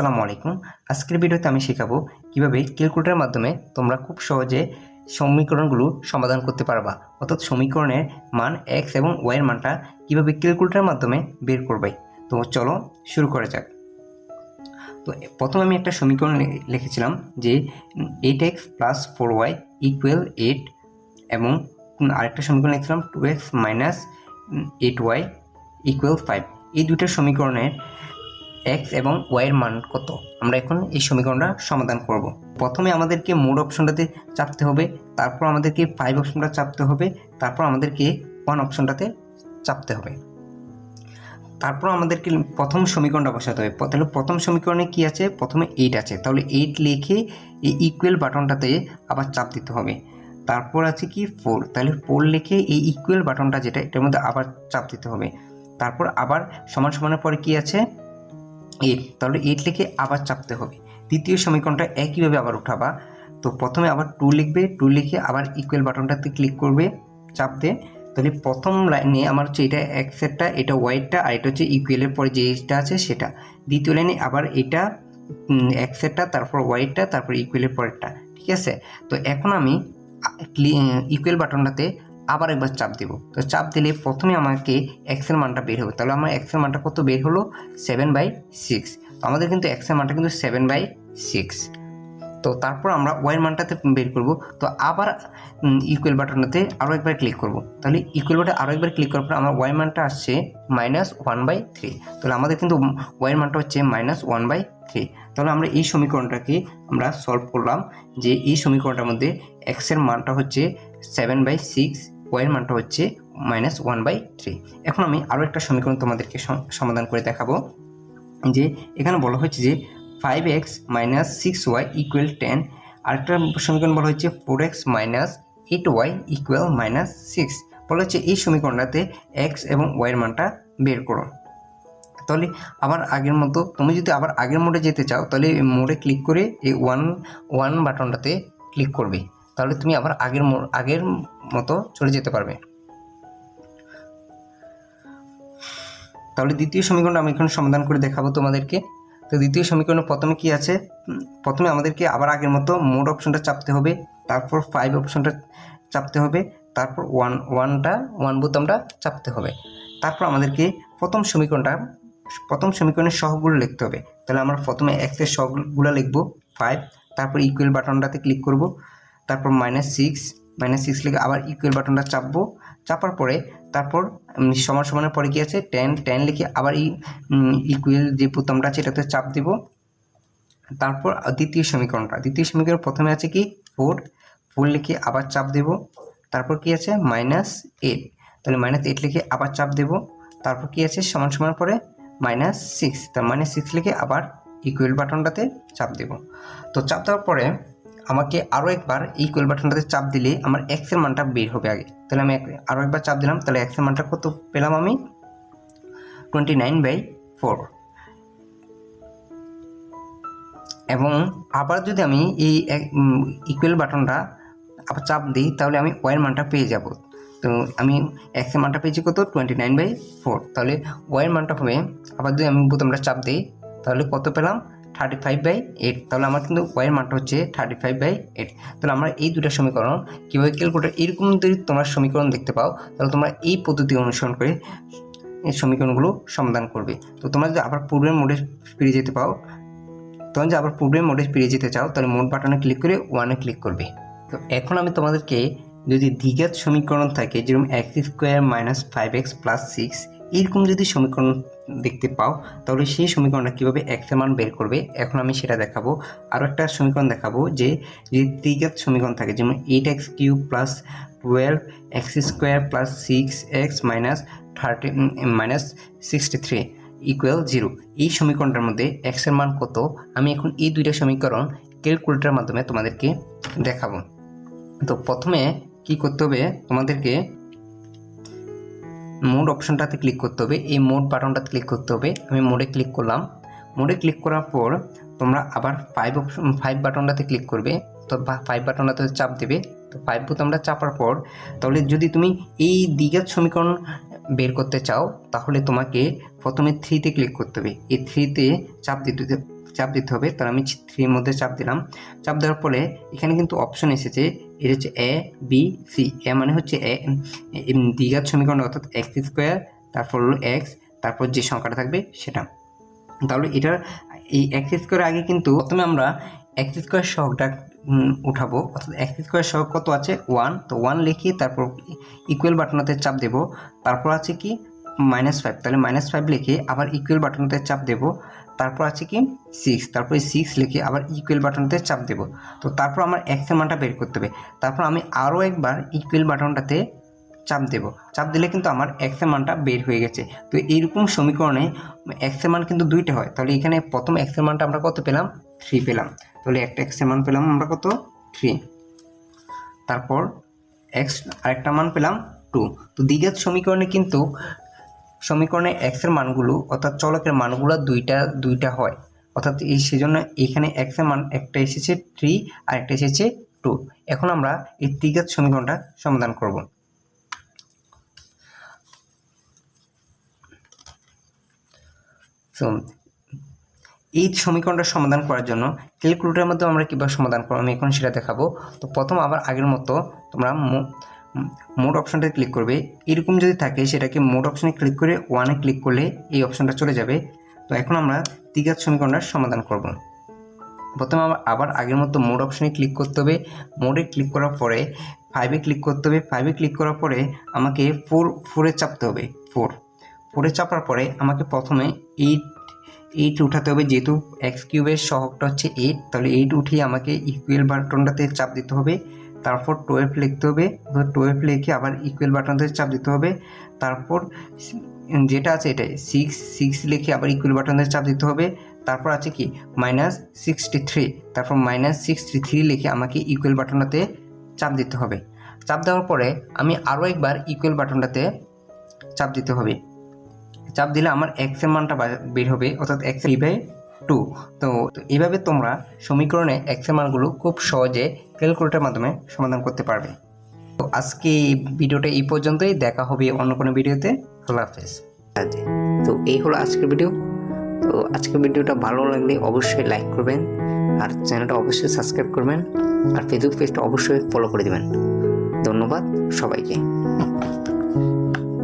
আসসালামু আলাইকুম। আজকের ভিডিওতে আমি শেখাবো কীভাবে ক্যালকুলেটরের মাধ্যমে তোমরা খুব সহজে সমীকরণগুলো সমাধান করতে পারবা। অর্থাৎ সমীকরণের মান এক্স এবং ওয়াইয়ের মানটা কীভাবে ক্যালকুলেটরের মাধ্যমে বের করবে। তো চলো শুরু করা যাক। তো প্রথমে আমি একটা সমীকরণ লিখেছিলাম যে eight x plus four y equal eight এবং আরেকটা সমীকরণ লিখেছিলাম two x minus eight y equal five এই দুইটা সমীকরণের এক্স এবং ওয়াইয়ের মান কত? আমরা এখন এই সমীকরণটা সমাধান করব। প্রথমে আমাদেরকে মোড অপশনটাতে চাপতে হবে, তারপর আমাদেরকে ফাইভ অপশনটা চাপতে হবে, তারপর আমাদেরকে ওয়ান অপশনটাতে চাপতে হবে। তারপর আমাদেরকে প্রথম সমীকরণটা বসাতে হবে। তাহলে প্রথম সমীকরণে কি আছে? প্রথমে এইট আছে। তাহলে এইট লিখে এই ইকুয়াল বাটনটাতে আবার চাপ দিতে হবে। তারপর আছে কি? ফোর তাহলে ফোর লিখে এই ইকুয়াল বাটনটা যেটা, এটার মধ্যে আবার চাপ দিতে হবে। তারপর আবার সমান সমানের পরে কি আছে? এইট তাহলে এইট লিখে আবার চাপতে হবে। দ্বিতীয় সমীকরণটা একইভাবে আবার উঠাবা। তো প্রথমে আবার টু লিখবে টু লিখে আবার ইকুয়াল বাটনটাতে ক্লিক করবে চাপ দিয়ে তাহলে প্রথম লাইনে আমার হচ্ছে এটা এক্সেরটা এটা ওয়াইটটা আর এটা হচ্ছে ইকুয়ালের পরে যে এইচটা আছে সেটা। দ্বিতীয় লাইনে আবার এটা এক্সেরটা তারপর ওয়াইটটা তারপর ইকুয়ালের পরেরটা। ঠিক আছে? তো এখন আমি ইকুয়াল বাটনটাতে আবার একবার চাপ দেব। তো চাপ দিলে প্রথমে আমাকে এক্সের মানটা বের হবে। তাহলে আমার এক্সের মানটা কত বের হলো? সেভেন বাই সিক্স আমাদের কিন্তু এক্সের মানটা কিন্তু সেভেন বাই সিক্স তো তারপর আমরা ওয়াইয়ের মানটাতে বের করব। তো আবার ইকুয়াল বাটনটাতে আরও একবার ক্লিক করব। তাহলে ইকুয়াল বাটন আরও একবার ক্লিক করার পর আমার ওয়াই মানটা আসছে মাইনাস ওয়ান বাই থ্রি তাহলে আমাদের কিন্তু ওয়াইয়ের মানটা হচ্ছে মাইনাস ওয়ান বাই থ্রি তাহলে আমরা এই সমীকরণটাকে আমরা সলভ করলাম যে এই সমীকরণটার মধ্যে এক্সের মানটা হচ্ছে সেভেন বাই সিক্স ওয়াইয়ের মানটা হচ্ছে মাইনাস ওয়ান বাই থ্রি এখন আমি আরও একটা সমীকরণ তোমাদেরকে সম- সমাধান করে দেখাবো। যে এখানে বলা হচ্ছে যে five x minus six y equal ten আরেকটা সমীকরণ বলা হচ্ছে four x minus eight y equal minus six বলা হচ্ছে এই সমীকরণটাতে এক্স এবং ওয়াইয়ের মানটা বের করো। তাহলে আবার আগের মতো, তুমি যদি আবার আগের মোডে যেতে চাও, তাহলে মোডে ক্লিক করে এই ওয়ান ওয়ান বাটনটাতে ক্লিক করবে। তাহলে তুমি আবার আগের আগের মতো চলে যেতে পারবে। তাহলে দ্বিতীয় সমীকরণটা আমি এখন সমাধান করে দেখাবো তোমাদেরকে। তো দ্বিতীয় সমীকরণে প্রথমে কি আছে? প্রথমে আমাদেরকে আবার আগের মতো মোড অপশনটা চাপতে হবে, তারপর ফাইভ অপশনটা চাপতে হবে, তারপর ওয়ান ওয়ানটা ওয়ান বোতামটা চাপতে হবে। তারপর আমাদেরকে প্রথম সমীকরণটা, প্রথম সমীকরণের সহগুলো লিখতে হবে। তাহলে আমরা প্রথমে এক্সের সহগুলো লিখব ফাইভ তারপর ইকুয়াল বাটনটাতে ক্লিক করব, তারপর মাইনাস সিক্স মাইনাস সিক্স লিখে আবার ইকুয়াল বাটনটা চাপবো। চাপার পরে তারপর সমান সমানের পরে কি আছে? টেন টেন লিখে আবার এই ইকুয়াল যে বোতামটা আছে এটাতে চাপ দিব। তারপর দ্বিতীয় সমীকরণটা। দ্বিতীয় সমীকরণ প্রথমে আছে কি? ফোর ফোর লিখে আবার চাপ দেব। তারপর কি আছে? মাইনাস এইট তাহলে মাইনাস এইট লিখে আবার চাপ দেব। তারপর কি আছে? সমান সমান পরে মাইনাস সিক্স তার মাইনাস সিক্স লিখে আবার ইকুয়াল বাটনটাতে চাপ দেব। তো চাপ দেওয়ার পরে আমাকে আরও একবার ইকুয়াল বাটনটাতে চাপ দিলে আমার এক্সের মানটা বের হবে আগে। তাহলে আমি আরও একবার চাপ দিলাম, তাহলে এক্সের মানটা কত পেলাম আমি? টোয়েন্টি নাইন বাই ফোর এবং আবার যদি আমি এই ইকুয়াল বাটনটা আবার চাপ দিই, তাহলে আমি ওয়াইয়ের মানটা পেয়ে যাব। তো আমি এক্সের মানটা পেয়েছি কত? টোয়েন্টি নাইন বাই ফোর তাহলে ওয়াইয়ের মানটা হবে, আবার যদি আমি বোতামটা চাপ দিই, তাহলে কত পেলাম? থার্টি ফাইভ বাই এইট তাহলে আমার কিন্তু ওয়াইয়ের মানটা হচ্ছে থার্টি ফাইভ বাই এইট তাহলে আমরা এই দুটো সমীকরণ কীভাবে ক্যালকুলেটার এরকম যদি তোমরা সমীকরণ দেখতে পাও, তাহলে তোমরা এই পদ্ধতি অনুসরণ করে এই সমীকরণগুলো সমাধান করবে। তো তোমরা যদি আবার পূর্বের মোডে ফিরে যেতে পাও তখন যে আবার পূর্বের মোডে ফিরে যেতে চাও, তাহলে মোড বাটনে ক্লিক করে ওয়ানে ক্লিক করবে। তো এখন আমি তোমাদেরকে যদি দ্বিঘাত সমীকরণ থাকে, যেরকম x square minus five x plus six এইরকম যদি সমীকরণ দেখতে পাও, তাহলে সেই সমীকরণটা কীভাবে এক্সের মান বের করবে? এখন আমি সেটা দেখাবো। আরও একটা সমীকরণ দেখাবো যে যদি দ্বিঘাত সমীকরণ থাকে, যেমন eight x cube plus twelve x square plus six x minus thirty minus sixty three equal zero এই সমীকরণটার মধ্যে এক্সের মান কত? আমি এখন এই দুইটা সমীকরণ ক্যালকুলেটরের মাধ্যমে তোমাদেরকে দেখাবো। তো প্রথমে কি করতে হবে? তোমাদেরকে মোড অপশনটাতে ক্লিক করতে হবে। এই মোড বাটনটাতে ক্লিক করতে হবে। আমি মোডে ক্লিক করলাম। মোডে ক্লিক করার পর তোমরা আবার ফাইভ অপশন ফাইভ বাটনটাতে ক্লিক করবে। তো ফাইভ বাটনটাতে চাপ দেবে। তো ফাইভ বোতামটা চাপার পর তাহলে যদি তুমি এই দ্বিঘাত সমীকরণ বের করতে চাও, তাহলে তোমাকে প্রথমে থ্রিতে ক্লিক করতে হবে। এই থ্রিতে চাপ দিতে চাপ দিতে হবে তাহলে আমি থ্রির মধ্যে চাপ দিলাম। চাপ দেওয়ার পরে এখানে কিন্তু অপশন এসেছে এটা হচ্ছে এ বি সি এ মানে হচ্ছে এ দ্বিঘাত সমীকরণ অর্থাৎ এক্স স্কোয়ার তারপর হলো এক্স তারপর যে সংখ্যাটা থাকবে সেটা। তাহলে এটার এই এক্স স্কোয়ার আগে কিন্তু প্রথমে আমরা এক্স স্কোয়ার উম, উঠাবো। অর্থাৎ এক্স স্কোয়ার সহগ কত আছে? ওয়ান তো ওয়ান লিখি তারপর ইকুয়াল বাটনতে চাপ দেব। তারপর আছে কি? মাইনাস ফাইভ তাহলে মাইনাস ফাইভ লিখে আবার ইকুয়াল বাটনতে চাপ দেব। তারপর আছে কি? সিক্স তারপর সিক্স লিখে আবার ইকুয়াল বাটনতে চাপ দেব। তো তারপর আমার এক্সের মানটা বের করতে হবে। তারপর আমি আরও একবার ইকুয়াল বাটনটাতে চাপ দেব। চাপ দিলে কিন্তু আমার এক্সের মানটা বের হয়ে গেছে। তো এইরকম সমীকরণে এক্সের মান কিন্তু দুইটা হয়। তাহলে এখানে প্রথম এক্সের মানটা আমরা কত পেলাম? থ্রি পেলাম। তাহলে একটা এক্সের মান পেলাম আমরা কত? থ্রি তারপর এক্স আরেকটা মান পেলাম টু তো দ্বিঘাত সমীকরণে কিন্তু সমীকরণে এক্সের মানগুলো অর্থাৎ চলকের মানগুলো দুইটা দুইটা হয়। অর্থাৎ এই সেজন্য এখানে এক্সের মান একটা এসেছে থ্রি আর একটা এসেছে টু এখন আমরা এই দ্বিঘাত সমীকরণটা সমাধান করব। এই সমীকরণটা সমাধান করার জন্য ক্যালকুলেটরের মধ্যে আমরা কীভাবে সমাধান করব? আমি এখন সেটা দেখাবো। তো প্রথম আবার আগের মতো তোমরা মোড অপশনটা ক্লিক করবে। এরকম যদি থাকে, সেটাকে মোড অপশনে ক্লিক করে ওয়ানে ক্লিক করলে এই অপশনটা চলে যাবে। তো এখন আমরা দ্বিঘাত সমীকরণটা সমাধান করব। প্রথমে আবার আবার আগের মতো মোড অপশনে ক্লিক করতে হবে। মোডে ক্লিক করার পরে ফাইভে ক্লিক করতে হবে। ফাইভে ক্লিক করার পরে আমাকে ফোর ফোরে চাপতে হবে। ফোর ফোরে চাপার পরে আমাকে প্রথমে এইট এইট উঠাতে হবে। যেহেতু এক্স কিউবের সহগটা হচ্ছে এইট তাহলে এইট উঠিয়ে আমাকে ইকুয়াল বাটনটাতে চাপ দিতে হবে। তারপর টুয়েলভ লিখতে হবে। টুয়েলভ লিখে আবার ইকুয়াল বাটনটাতে চাপ দিতে হবে। তারপর যেটা আছে এটাই সিক্স সিক্স লিখে আবার ইকুয়াল বাটনটাতে চাপ দিতে হবে। তারপর আছে কি? মাইনাস সিক্সটি থ্রি তারপর মাইনাস সিক্সটি থ্রি লিখে আমাকে ইকুয়াল বাটনটাতে চাপ দিতে হবে। চাপ দেওয়ার পরে আমি আরও একবার ইকুয়াল বাটনটাতে চাপ দিতে হবে। চাপ দিলে আমার এক্সের মানটা বের হবে, অর্থাৎ এক্স বাই টু তো এইভাবে তোমরা সমীকরণে এক্সের মানগুলো খুব সহজে ক্যালকুলেটারের মাধ্যমে সমাধান করতে পারবে। তো আজকে এই ভিডিওটা এই পর্যন্তই। দেখা হবে অন্য কোনো ভিডিওতে। হাফেজ। তো এই হলো আজকের ভিডিও তো আজকের ভিডিওটা ভালো লাগলে অবশ্যই লাইক করবেন। আর চ্যানেলটা অবশ্যই সাবস্ক্রাইব করবেন। আর ফেসবুক পেজটা অবশ্যই ফলো করে দেবেন। ধন্যবাদ সবাইকে।